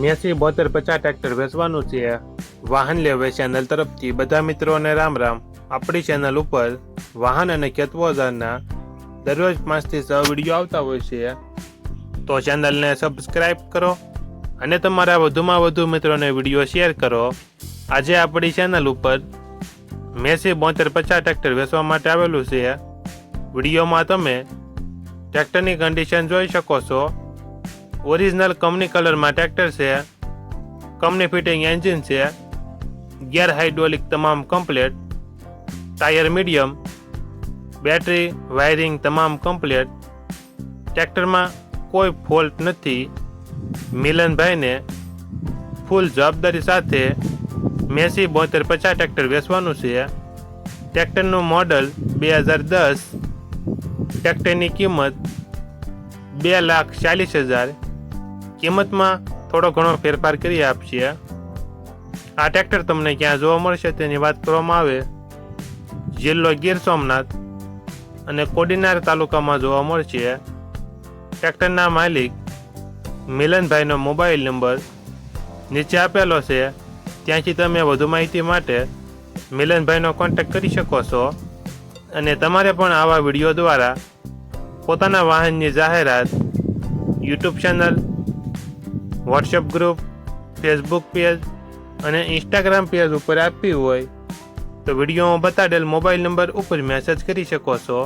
Massey બોતેર પચાસ tractor વેચવાનું છે. વાહન લેવે ચેનલ તરફથી બધા મિત્રોને રામ રામ. આપણી ચેનલ ઉપર વાહન અને ખેતવોજારના દરરોજ પાંચથી છ વીડિયો આવતા હોય છે. તો ચેનલને સબસ્ક્રાઇબ કરો અને તમારા વધુમાં વધુ મિત્રોને વીડિયો શેર કરો. આજે આપણી ચેનલ ઉપર મેસી બોતેર પચાસ ટ્રેક્ટર વેચવા માટે આવેલું છે. વિડીયોમાં તમે ટ્રેક્ટરની કન્ડિશન જોઈ શકો છો. ઓરિજિનલ કંપની કલરમાં ટ્રેક્ટર છે, કંપની ફિટિંગ એન્જિન છે ગેર હાઇડ્રોલિક તમામ complete, tyre medium, battery wiring તમામ કમ્પ્લેટ. ટ્રેક્ટરમાં કોઈ ફોલ્ટ નથી. મિલનભાઈને ફૂલ જવાબદારી સાથે મેસી બોતેર પચાસ ટ્રેક્ટર વેચવાનું છે. ટ્રેક્ટરનું મોડલ બે હજાર દસ. ટ્રેક્ટરની કિંમત બે લાખ ચાલીસ હજાર. કિંમતમાં થોડો ઘણો ફેરફાર કરી આપશે આ ટ્રેક્ટર તમને ક્યાં જોવા મળશે તેની વાત કરવામાં આવે. જિલ્લો ગીર સોમનાથ અને કોડીનાર તાલુકામાં જોવા મળશે ટ્રેક્ટરના માલિક મિલનભાઈનો મોબાઈલ નંબર નીચે આપેલો છે. ત્યાંથી તમે વધુ માહિતી માટે મિલનભાઈનો કોન્ટેક્ટ કરી શકો છો અને તમારે પણ આવા વીડિયો દ્વારા પોતાના વાહનની જાહેરાત YouTube channel WhatsApp group, Facebook page અને ઇન્સ્ટાગ્રામ પેજ ઉપર આપવી હોય તો વિડીયોમાં બતાડેલ મોબાઈલ નંબર ઉપર મેસેજ કરી શકો છો.